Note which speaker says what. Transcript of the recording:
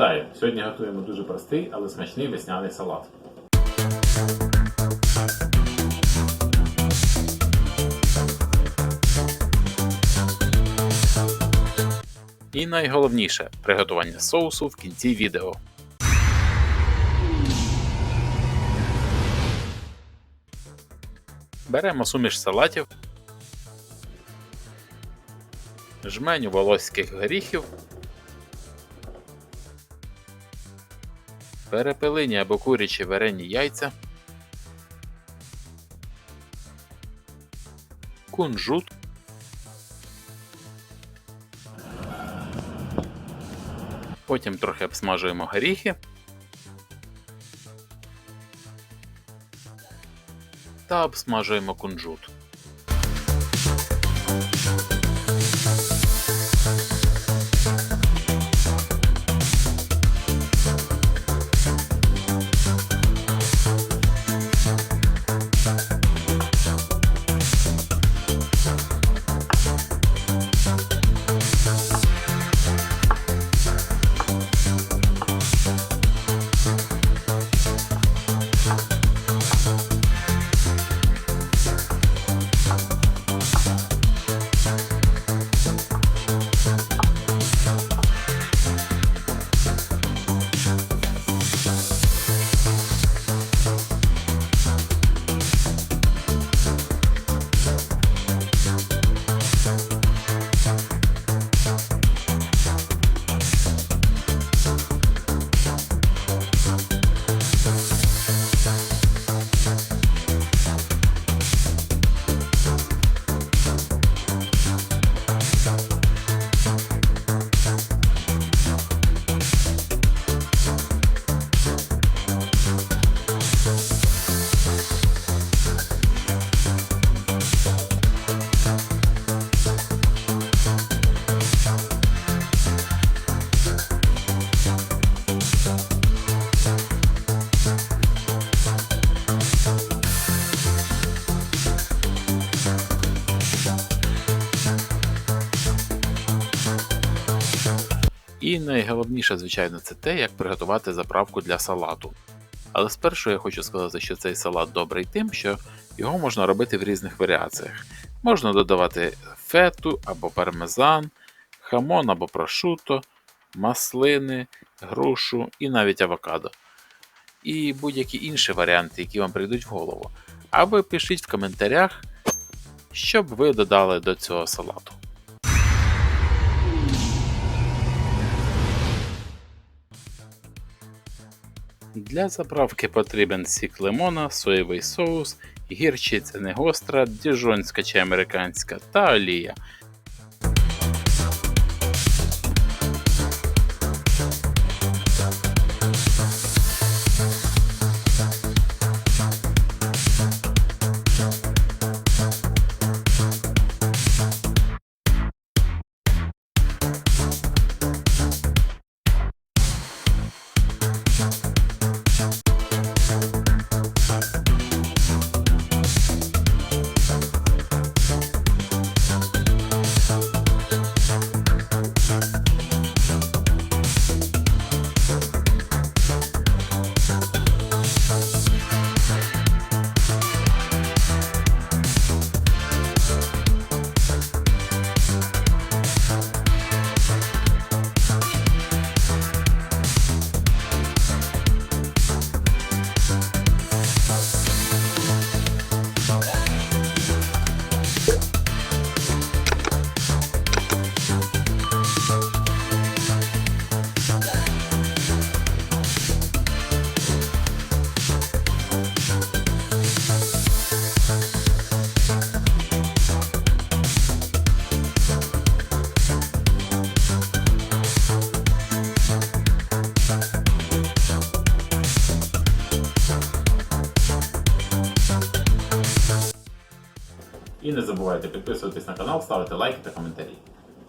Speaker 1: Вітаю! Сьогодні готуємо дуже простий, але смачний весняний салат. І найголовніше приготування соусу в кінці відео. Беремо суміш салатів, жменю волоських горіхів, перепелині або курячі варені яйця, кунжут, потім трохи обсмажуємо горіхи та обсмажуємо кунжут. І найголовніше, звичайно, це те, як приготувати заправку для салату. Але спершу я хочу сказати, що цей салат добрий тим, що його можна робити в різних варіаціях. Можна додавати фету або пармезан, хамон або прошуто, маслини, грушу і навіть авокадо. І будь-які інші варіанти, які вам прийдуть в голову. А ви пишіть в коментарях, що б ви додали до цього салату. Для заправки потрібен сік лимона, соєвий соус, гірчиця негостра, діжонська чи американська та олія. І не забувайте підписуватись на канал, ставити лайки та коментарі.